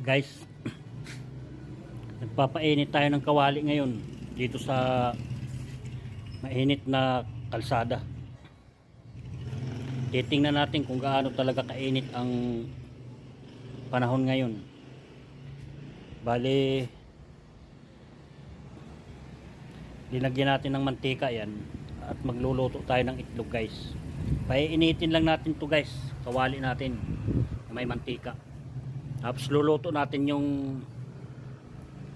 guys nagpapainit tayo ng kawali ngayon dito sa mainit na kalsada. Titingnan natin kung gaano talaga kainit ang panahon ngayon. Bali linagyan natin ng mantika yan at magluluto tayo ng itlog guys. Paiinitin lang natin to guys. Kawali natin na may mantika tapos luluto natin yung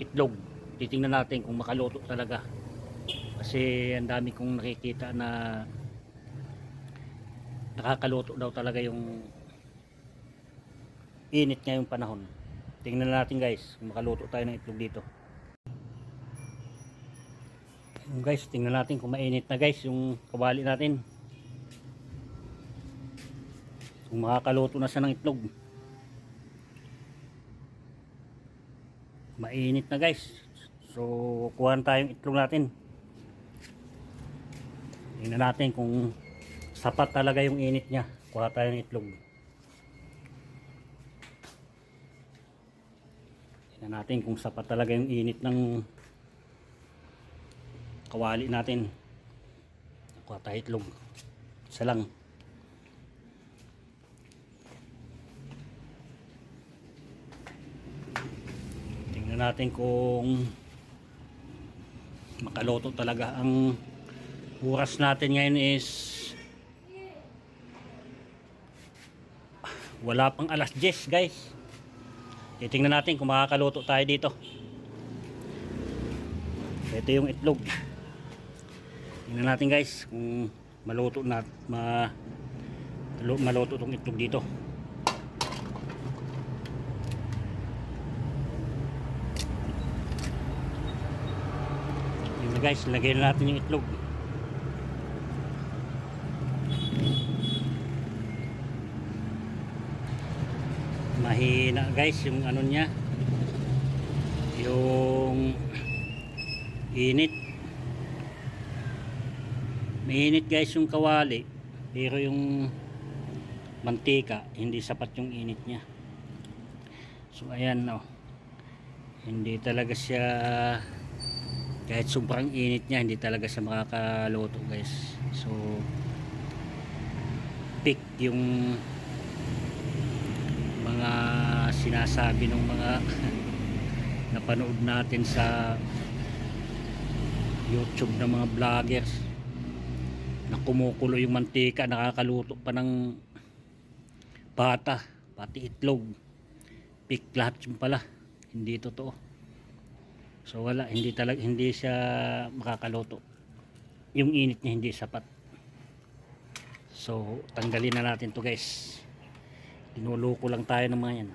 itlog. Titingnan natin kung makaluto talaga. Kasi ang dami kong nakikita na nakakaluto daw talaga yung init ngayong panahon. Tingnan natin guys kung makaluto tayo ng itlog dito. Guys, tingnan natin kung mainit na guys yung kawali natin. Kung makakaluto na siya ng itlog. Mainit na guys. So kuha tayong itlog natin. Tingnan natin kung sapat talaga yung init nya kuha tayo ng itlog. Tingnan natin kung sapat talaga yung init ng kawali natin. Kuha tayo itlog. Isa lang Tingnan natin kung makaluto talaga ang oras natin ngayon is wala pang alas 10 guys. Titingnan natin kung makakaluto tayo dito. Ito yung itlog. Tingnan natin guys kung maluto na ma, maluto tong itlog dito guys, lagay na natin yung itlog. Mahina guys yung ano niya. Yung init. Mainit guys yung kawali. Pero yung mantika, hindi sapat yung init niya. So ayan no. Hindi talaga siya kahit sobrang init niya hindi talaga siya makakaluto guys. So pick yung mga sinasabi ng mga napanood natin sa youtube ng mga vloggers na kumukulo yung mantika nakakaluto pa ng bata pati itlog. Pick lahat yung pala. Hindi totoo So wala, hindi talaga hindi siya makakaluto. Yung init niya hindi sapat. So tanggalin na natin to guys. Tinuluko lang tayo ng mga yan.